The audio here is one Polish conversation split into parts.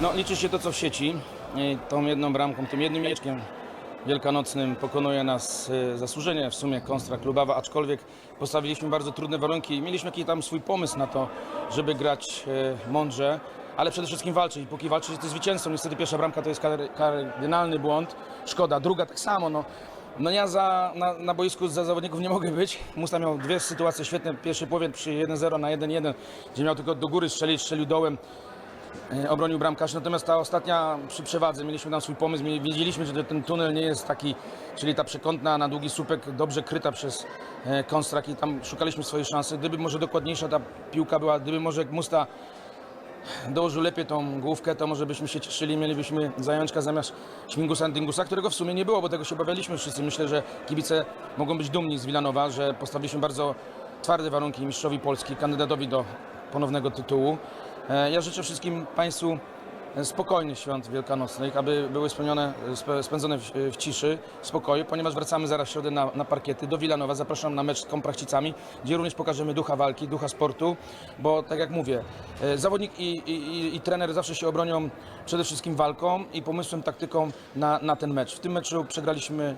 No, liczy się to, co w sieci. I tą jedną bramką, tym jednym mieczkiem wielkanocnym pokonuje nas e, zasłużenie w sumie konstra klubowa, aczkolwiek postawiliśmy bardzo trudne warunki mieliśmy jakiś tam swój pomysł na to, żeby grać e, mądrze, ale przede wszystkim walczyć. I Póki walczysz, jesteś zwycięzcą. Niestety pierwsza bramka to jest kar- kardynalny błąd. Szkoda. Druga tak samo. No, no ja za, na, na boisku za zawodników nie mogę być. Musta miał dwie sytuacje świetne. Pierwszy powiat przy 1-0 na 1-1, gdzie miał tylko do góry strzelić, strzelił dołem. E, obronił bramkarz, natomiast ta ostatnia przy przewadze, mieliśmy tam swój pomysł, wiedzieliśmy, że ten tunel nie jest taki, czyli ta przekątna na długi słupek dobrze kryta przez e, Konstrak i tam szukaliśmy swojej szansy. Gdyby może dokładniejsza ta piłka była, gdyby może Musta dołożył lepiej tą główkę, to może byśmy się cieszyli, mielibyśmy zajączka zamiast Śmigusa Dyngusa, którego w sumie nie było, bo tego się obawialiśmy wszyscy. Myślę, że kibice mogą być dumni z Wilanowa, że postawiliśmy bardzo twarde warunki mistrzowi Polski, kandydatowi do ponownego tytułu. E, Ja życzę wszystkim Państwu spokojnych świąt wielkanocnych, aby były spełnione, spe- spędzone w, ciszy, w spokoju, ponieważ wracamy zaraz w środę na, na parkiety do Wilanowa. Zapraszam na mecz z Komprachcicami, gdzie również pokażemy ducha walki, ducha sportu, bo tak jak mówię, e, zawodnik i, i, i, i trener zawsze się obronią przede wszystkim walką i pomysłem, taktyką na, na ten mecz. W tym meczu przegraliśmy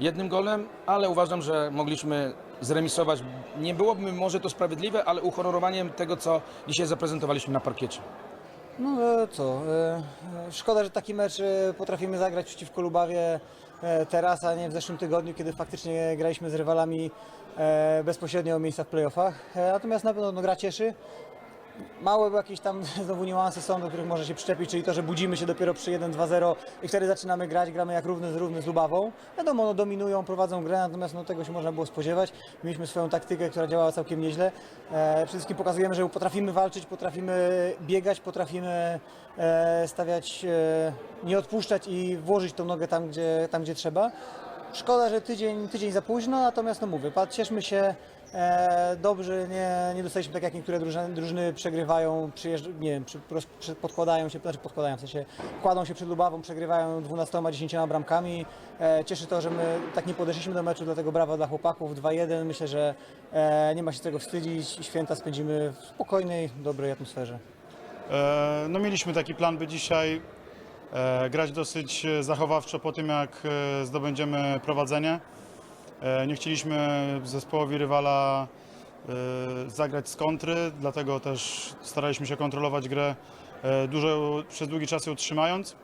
jednym golem, ale uważam, że mogliśmy zremisować. Nie byłoby może to sprawiedliwe, ale uhonorowaniem tego, co dzisiaj zaprezentowaliśmy na parkiecie. No e, co, e, e, szkoda, że taki mecz potrafimy zagrać przeciwko Lubawie teraz, a nie w zeszłym tygodniu, kiedy faktycznie graliśmy z rywalami bezpośrednio o miejsca w playoffach. Natomiast na pewno no, gra cieszy. Małe jakieś tam znowu niuanse są, do których może się przyczepić, czyli to, że budzimy się dopiero przy 1-2-0 i wtedy zaczynamy grać, gramy jak równy z równy z Lubawą. Wiadomo, no, dominują, prowadzą grę, natomiast no, tego się można było spodziewać. Mieliśmy swoją taktykę, która działała całkiem nieźle. E, przede wszystkim pokazujemy, że potrafimy walczyć, potrafimy biegać, potrafimy e, stawiać, e, nie odpuszczać i włożyć tą nogę tam, gdzie, tam, gdzie trzeba. Szkoda, że tydzień, tydzień za późno, natomiast no mówię, cieszmy się, e, dobrze, nie, nie dostaliśmy tak jak niektóre drużyny, drużyny przegrywają, nie wiem, przy, przy, podkładają się, znaczy podkładają, w sensie kładą się przed Lubawą, przegrywają 12-10 bramkami. E, cieszy to, że my tak nie podeszliśmy do meczu, dlatego brawa dla chłopaków, 2-1, myślę, że e, nie ma się czego wstydzić, święta spędzimy w spokojnej, dobrej atmosferze. E, No mieliśmy taki plan, by dzisiaj e, grać dosyć e, zachowawczo po tym, jak e, zdobędziemy prowadzenie. E, Nie chcieliśmy zespołowi rywala e, zagrać z kontry, dlatego też staraliśmy się kontrolować grę e, dużo, przez długi czas ją utrzymając.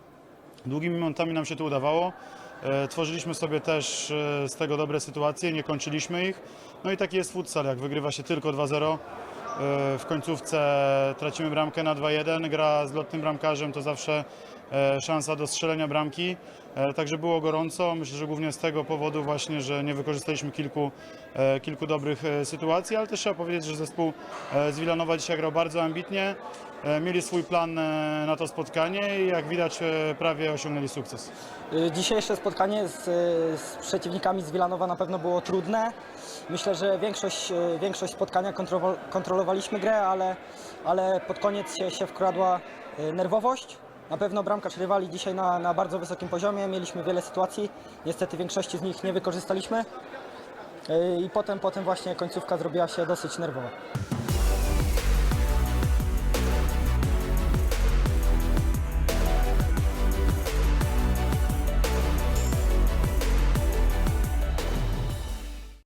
Długimi momentami nam się to udawało. Tworzyliśmy sobie też z tego dobre sytuacje, nie kończyliśmy ich. No i taki jest futsal, jak wygrywa się tylko 2-0. E, W końcówce tracimy bramkę na 2-1, gra z lotnym bramkarzem to zawsze e, szansa do strzelenia bramki. E, Także było gorąco. Myślę, że głównie z tego powodu właśnie, że nie wykorzystaliśmy kilku, kilku dobrych sytuacji, ale też trzeba powiedzieć, że zespół z Wilanowa dzisiaj grał bardzo ambitnie. Mieli swój plan na to spotkanie i jak widać prawie osiągnęli sukces. Dzisiejsze spotkanie z, z przeciwnikami z Wilanowa na pewno było trudne. Myślę, że większość, większość spotkania kontrowo- kontrolowaliśmy grę, ale, ale pod koniec się, się wkradła y, nerwowość. Na pewno bramkarz rywali dzisiaj na, na bardzo wysokim poziomie. Mieliśmy wiele sytuacji. Niestety większości z nich nie wykorzystaliśmy. Y, I potem, potem właśnie końcówka zrobiła się dosyć nerwowa.